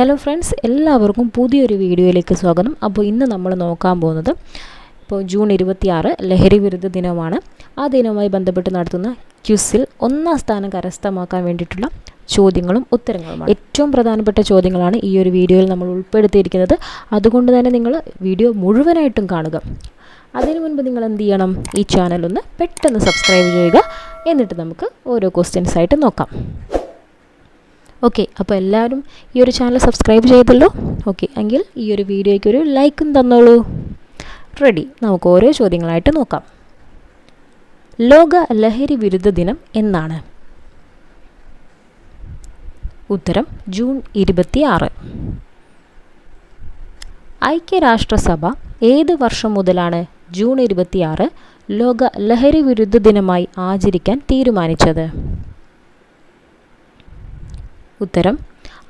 Hello friends എല്ലാവർക്കും പുതിയൊരു വീഡിയോയിലേക്ക് സ്വാഗതം. അപ്പോൾ ഇന്ന് നമ്മൾ നോക്കാൻ പോകുന്നത് ഇപ്പോൾ ജൂൺ ഇരുപത്തിയാറ് ലഹരി വിരുദ്ധ ദിനമാണ്. ആ ദിനവുമായി ബന്ധപ്പെട്ട് നടത്തുന്ന ക്യുസിൽ ഒന്നാം സ്ഥാനം കരസ്ഥമാക്കാൻ വേണ്ടിയിട്ടുള്ള ചോദ്യങ്ങളും ഉത്തരങ്ങളുമാണ്. ഏറ്റവും പ്രധാനപ്പെട്ട ചോദ്യങ്ങളാണ് ഈ ഒരു വീഡിയോയിൽ നമ്മൾ ഉൾപ്പെടുത്തിയിരിക്കുന്നത്. അതുകൊണ്ട് തന്നെ നിങ്ങൾ വീഡിയോ മുഴുവനായിട്ടും കാണുക. അതിനു മുൻപ് നിങ്ങൾ എന്ത് ചെയ്യണം? ഈ ചാനൽ ഒന്ന് പെട്ടെന്ന് സബ്സ്ക്രൈബ് ചെയ്യുക. എന്നിട്ട് നമുക്ക് ഓരോ ക്വസ്റ്റ്യൻസ് ആയിട്ട് നോക്കാം. ഓക്കെ അപ്പോൾ എല്ലാവരും ഈ ഒരു ചാനൽ സബ്സ്ക്രൈബ് ചെയ്തല്ലോ. ഓക്കെ എങ്കിൽ ഈ ഒരു വീഡിയോയ്ക്ക് ഒരു ലൈക്കും തന്നോളൂ. റെഡി നമുക്ക് ഓരോ ചോദ്യങ്ങളായിട്ട് നോക്കാം. ലോക ലഹരി വിരുദ്ധ ദിനം എന്നാണ്. ഉത്തരം ജൂൺ ഇരുപത്തി ആറ് ഐക്യരാഷ്ട്രസഭ ഏത് വർഷം മുതലാണ് ജൂൺ ഇരുപത്തിയാറ് ലോക ലഹരി വിരുദ്ധ ദിനമായി ആചരിക്കാൻ തീരുമാനിച്ചത്? ഉത്തരം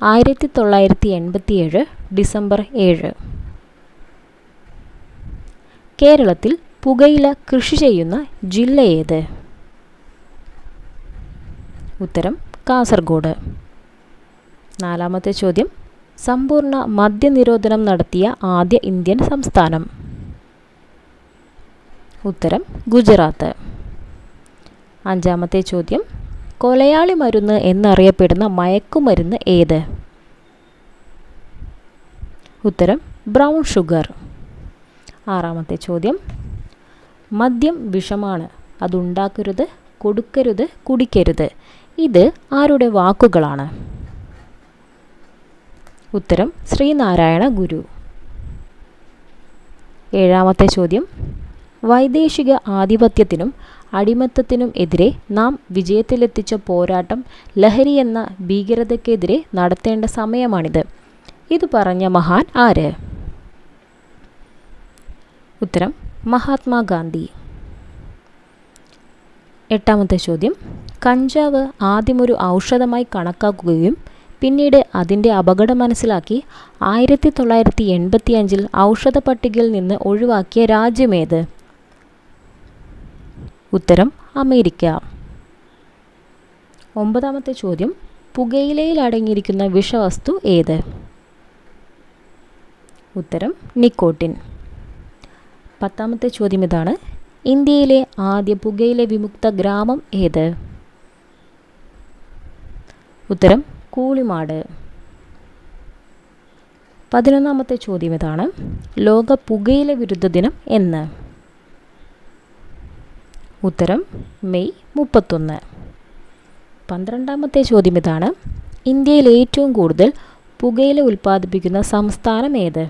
ആയിരത്തി തൊള്ളായിരത്തി എൺപത്തിയേഴ് ഡിസംബർ ഏഴ്. കേരളത്തിൽ പുകയില കൃഷി ചെയ്യുന്ന ജില്ല ഏത്? ഉത്തരം കാസർഗോഡ്. നാലാമത്തെ ചോദ്യം സമ്പൂർണ മദ്യനിരോധനം നടത്തിയ ആദ്യ ഇന്ത്യൻ സംസ്ഥാനം. ഉത്തരം ഗുജറാത്ത്. അഞ്ചാമത്തെ ചോദ്യം കൊലയാളി മരുന്ന് എന്നറിയപ്പെടുന്ന മയക്കുമരുന്ന് ഏത്? ഉത്തരം ബ്രൗൺ ഷുഗർ. ആറാമത്തെ ചോദ്യം മദ്യം വിഷമാണ്. അതുണ്ടാക്കരുത് കൊടുക്കരുത് കുടിക്കരുത്. ഇത് ആരുടെ വാക്കുകളാണ്? ഉത്തരം ശ്രീനാരായണ ഗുരു. ഏഴാമത്തെ ചോദ്യം വൈദേശിക ആധിപത്യത്തിനും അടിമത്തത്തിനും എതിരെ നാം വിജയത്തിലെത്തിച്ച പോരാട്ടം ലഹരി എന്ന ഭീകരതയ്ക്കെതിരെ നടത്തേണ്ട സമയമാണിത്. ഇത് പറഞ്ഞ മഹാൻ ആര്? ഉത്തരം മഹാത്മാഗാന്ധി. എട്ടാമത്തെ ചോദ്യം കഞ്ചാവ് ആദ്യമൊരു ഔഷധമായി കണക്കാക്കുകയും പിന്നീട് അതിന്റെ അപകടം മനസ്സിലാക്കി ആയിരത്തി തൊള്ളായിരത്തി എൺപത്തി അഞ്ചിൽ ഔഷധ പട്ടികയിൽ നിന്ന് ഒഴിവാക്കിയ രാജ്യമേത് ഉത്തരം അമേരിക്ക. ഒമ്പതാമത്തെ ചോദ്യം പുകയിലയിൽ അടങ്ങിയിരിക്കുന്ന വിഷവസ്തു ഏത്? ഉത്തരം നിക്കോട്ടിൻ. പത്താമത്തെ ചോദ്യം ഇതാണ് ഇന്ത്യയിലെ ആദ്യ പുകയില വിമുക്ത ഗ്രാമം ഏത്? ഉത്തരം കൂളിമാട്. പതിനൊന്നാമത്തെ ചോദ്യം ഇതാണ് ലോക പുകയില വിരുദ്ധ ദിനം എന്ന്. ഉത്തരം മെയ് മുപ്പത്തൊന്ന്. പന്ത്രണ്ടാമത്തെ ചോദ്യം ഇതാണ്. ഇന്ത്യയിൽ ഏറ്റവും കൂടുതൽ പുകയില ഉൽപ്പാദിപ്പിക്കുന്ന സംസ്ഥാനം ഏത്?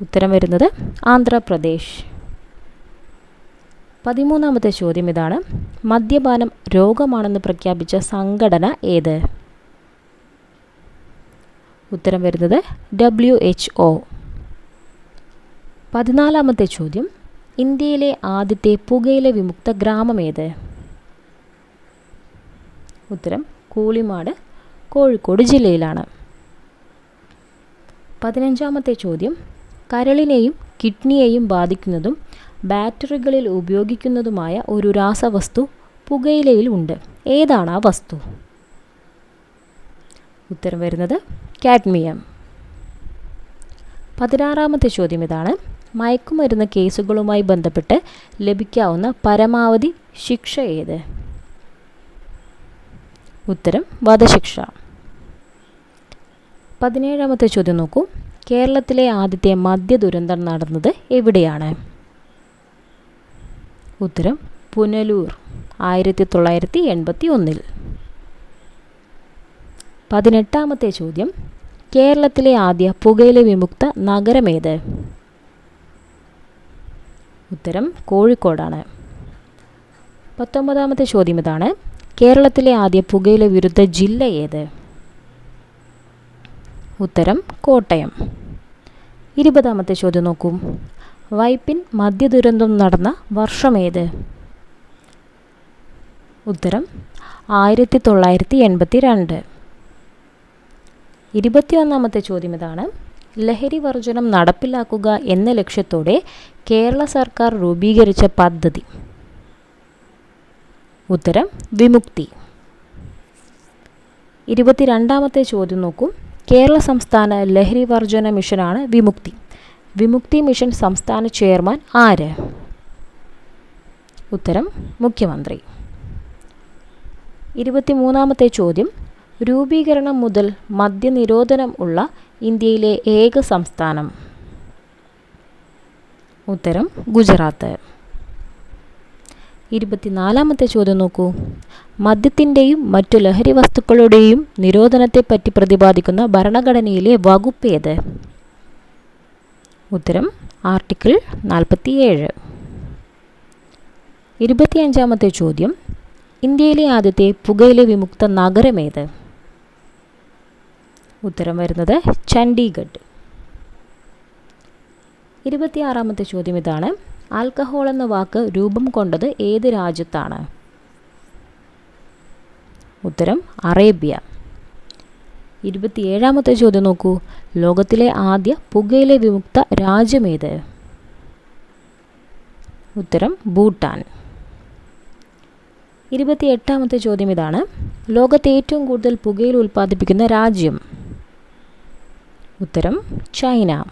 ഉത്തരം വരുന്നത് ആന്ധ്രാപ്രദേശ്. പതിമൂന്നാമത്തെ ചോദ്യം ഇതാണ്. മദ്യപാനം രോഗമാണെന്ന് പ്രഖ്യാപിച്ച സംഘടന ഏത്? ഉത്തരം വരുന്നത് ഡബ്ല്യു എച്ച് ഒ. പതിനാലാമത്തെ ചോദ്യം. ഇന്ത്യയിലെ ആദ്യത്തെ പുകയില വിമുക്ത ഗ്രാമം ഏത്? ഉത്തരം കൂളിമാട് കോഴിക്കോട് ജില്ലയിലാണ്. പതിനഞ്ചാമത്തെ ചോദ്യം കരളിനെയും കിഡ്നിയെയും ബാധിക്കുന്നതും ബാറ്ററികളിൽ ഉപയോഗിക്കുന്നതുമായ ഒരു രാസവസ്തു പുകയിലയിൽ ഉണ്ട്. ഏതാണ് ആ വസ്തു? ഉത്തരം വരുന്നത് കാഡ്മിയം. പതിനാറാമത്തെ ചോദ്യം ഇതാണ് മയക്കുമരുന്ന് കേസുകളുമായി ബന്ധപ്പെട്ട് ലഭിക്കാവുന്ന പരമാവധി ശിക്ഷ ഏത്? ഉത്തരം വധശിക്ഷ. പതിനേഴാമത്തെ ചോദ്യം നോക്കൂ. കേരളത്തിലെ ആദ്യത്തെ മദ്യ ദുരന്തം നടന്നത് എവിടെയാണ്? ഉത്തരം പുനലൂർ ആയിരത്തി തൊള്ളായിരത്തി എൺപത്തി ഒന്നിൽ പതിനെട്ടാമത്തെ ചോദ്യം. കേരളത്തിലെ ആദ്യ പുകയില വിമുക്ത നഗരമേത്? ഉത്തരം കോഴിക്കോടാണ്. പത്തൊമ്പതാമത്തെ ചോദ്യം ഇതാണ്. കേരളത്തിലെ ആദ്യ പുകയില വിരുദ്ധ ജില്ല ഏത്? ഉത്തരം കോട്ടയം. ഇരുപതാമത്തെ ചോദ്യം നോക്കൂ. വൈപ്പിൻ മദ്യദുരന്തം നടന്ന വർഷമേത് ഉത്തരം ആയിരത്തി തൊള്ളായിരത്തി എൺപത്തി രണ്ട്. ഇരുപത്തിയൊന്നാമത്തെ ചോദ്യം ഇതാണ്. ലഹരി വർജനം നടപ്പിലാക്കുക എന്ന ലക്ഷ്യത്തോടെ കേരള സർക്കാർ രൂപീകരിച്ച പദ്ധതി. ഉത്തരം വിമുക്തി. ഇരുപത്തിരണ്ടാമത്തെ ചോദ്യം നോക്കൂ. കേരള സംസ്ഥാന ലഹരി വർജന മിഷനാണ് വിമുക്തി. വിമുക്തി മിഷൻ സംസ്ഥാന ചെയർമാൻ ആര്? ഉത്തരം മുഖ്യമന്ത്രി. ഇരുപത്തിമൂന്നാമത്തെ ചോദ്യം. രൂപീകരണം മുതൽ മദ്യനിരോധനം ഉള്ള ഇന്ത്യയിലെ ഏക സംസ്ഥാനം. ഉത്തരം ഗുജറാത്ത്. ഇരുപത്തിനാലാമത്തെ ചോദ്യം നോക്കൂ. മദ്യത്തിന്റെയും മറ്റു ലഹരി വസ്തുക്കളുടെയും നിരോധനത്തെപ്പറ്റി പ്രതിപാദിക്കുന്ന ഭരണഘടനയിലെ വകുപ്പ് ഏത്? ഉത്തരം ആർട്ടിക്കിൾ നാൽപ്പത്തിയേഴ്. ഇരുപത്തിയഞ്ചാമത്തെ ചോദ്യം ഇന്ത്യയിലെ ആദ്യത്തെ പുകയില വിമുക്ത നഗരമേത് ഉത്തരം വരുന്നത് ചണ്ഡീഗഡ്. ഇരുപത്തിയാറാമത്തെ ചോദ്യം ഇതാണ്. ആൽക്കഹോൾ എന്ന വാക്ക് രൂപം കൊണ്ടത് ഏത് രാജ്യത്താണ്? ഉത്തരം അറേബ്യ. ഇരുപത്തിയേഴാമത്തെ ചോദ്യം നോക്കൂ. ലോകത്തിലെ ആദ്യ പുകയിലെ വിമുക്ത രാജ്യമേത്? ഉത്തരം ഭൂട്ടാൻ. ഇരുപത്തിയെട്ടാമത്തെ ചോദ്യം ഇതാണ്. ലോകത്തെ ഏറ്റവും കൂടുതൽ പുകയിൽ ഉൽപ്പാദിപ്പിക്കുന്ന രാജ്യം? ഉത്തരം ചൈന.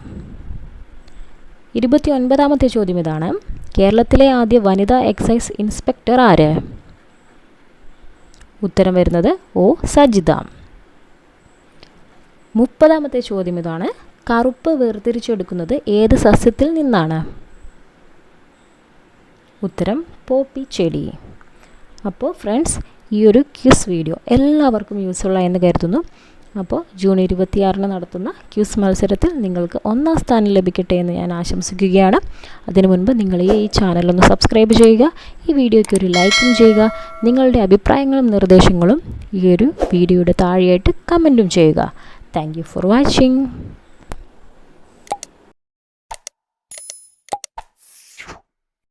ഇരുപത്തി ഒൻപതാമത്തെ ചോദ്യം ഇതാണ്. കേരളത്തിലെ ആദ്യ വനിതാ എക്സൈസ് ഇൻസ്പെക്ടർ ആര്? ഉത്തരം വരുന്നത് ഒ. സജിത. മുപ്പതാമത്തെ ചോദ്യം ഇതാണ്. കറുപ്പ് വേർതിരിച്ചെടുക്കുന്നത് ഏത് സസ്യത്തിൽ നിന്നാണ്? ഉത്തരം പോപ്പി ചെടി. അപ്പോൾ ഫ്രണ്ട്സ് ഈ ഒരു ക്യൂസ് വീഡിയോ എല്ലാവർക്കും യൂസ്ഫുൾ എന്ന് കരുതുന്നു. അപ്പോൾ ജൂൺ ഇരുപത്തിയാറിന് നടത്തുന്ന ക്യൂസ് മത്സരത്തിൽ നിങ്ങൾക്ക് ഒന്നാം സ്ഥാനം ലഭിക്കട്ടെ എന്ന് ഞാൻ ആശംസിക്കുകയാണ്. അതിനു മുൻപ് നിങ്ങൾ ഈ ചാനലൊന്ന് സബ്സ്ക്രൈബ് ചെയ്യുക ഈ വീഡിയോയ്ക്ക് ഒരു ലൈക്കും ചെയ്യുക നിങ്ങളുടെ അഭിപ്രായങ്ങളും നിർദ്ദേശങ്ങളും ഈ ഒരു വീഡിയോയുടെ താഴെയായിട്ട് കമന്റും ചെയ്യുക. Thank for watching